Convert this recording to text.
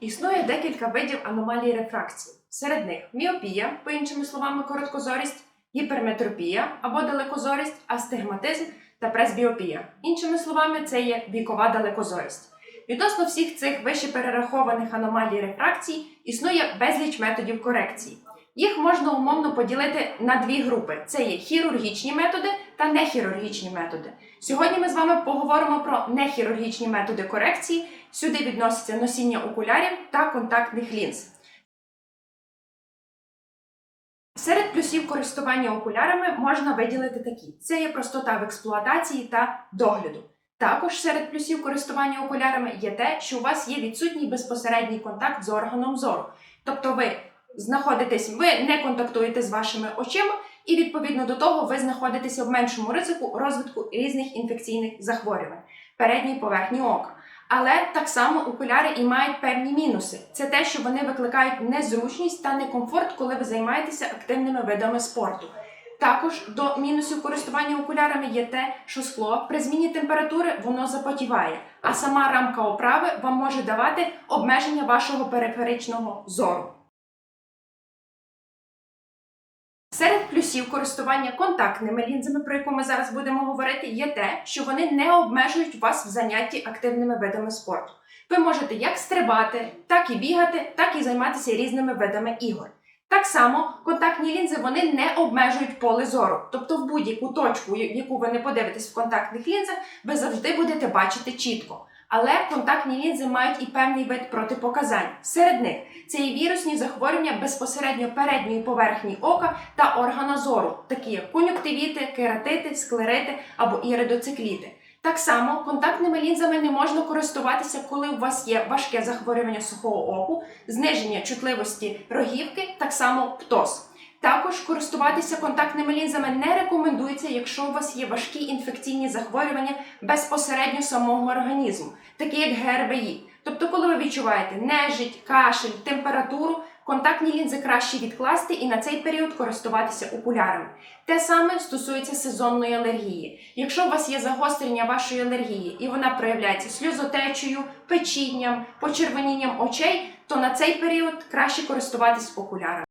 Існує декілька видів аномалій рефракції. Серед них міопія, по іншими словами, короткозорість, гіперметропія або далекозорість, астигматизм та пресбіопія. Іншими словами, це є вікова далекозорість. Відносно всіх цих вище перерахованих аномалій рефракції існує безліч методів корекції. Їх можна умовно поділити на дві групи: це є хірургічні методи та нехірургічні методи. Сьогодні ми з вами поговоримо про нехірургічні методи корекції. Сюди відносяться носіння окулярів та контактних лінз. Серед плюсів користування окулярами можна виділити такі: це є простота в експлуатації та догляду. Також серед плюсів користування окулярами є те, що у вас є відсутній безпосередній контакт з органом зору. Тобто ви знаходитесь, ви не контактуєте з вашими очима, і відповідно до того ви знаходитеся в меншому ризику розвитку різних інфекційних захворювань передньої поверхні ока. Але так само окуляри і мають певні мінуси. Це те, що вони викликають незручність та некомфорт, коли ви займаєтеся активними видами спорту. Також до мінусів користування окулярами є те, що скло при зміні температури воно запотіває, а сама рамка оправи вам може давати обмеження вашого периферичного зору. Серед плюсів користування контактними лінзами, про яку ми зараз будемо говорити, є те, що вони не обмежують вас в занятті активними видами спорту. Ви можете як стрибати, так і бігати, так і займатися різними видами ігор. Так само контактні лінзи вони не обмежують поле зору, тобто в будь-яку точку, яку ви не подивитесь в контактних лінзах, ви завжди будете бачити чітко. Але контактні лінзи мають і певний вид протипоказань. Серед них це і вірусні захворювання безпосередньо передньої поверхні ока та органа зору, такі як кон'юктивіти, кератити, склерити або іридоцикліти. Так само контактними лінзами не можна користуватися, коли у вас є важке захворювання сухого оку, зниження чутливості рогівки, так само птоз. Також користуватися контактними лінзами не рекомендується, якщо у вас є важкі інфекційні захворювання безпосередньо самого організму, такі як ГРВІ. Тобто, коли ви відчуваєте нежить, кашель, температуру, контактні лінзи краще відкласти і на цей період користуватися окулярами. Те саме стосується сезонної алергії. Якщо у вас є загострення вашої алергії і вона проявляється сльозотечею, печінням, почервонінням очей, то на цей період краще користуватись окулярами.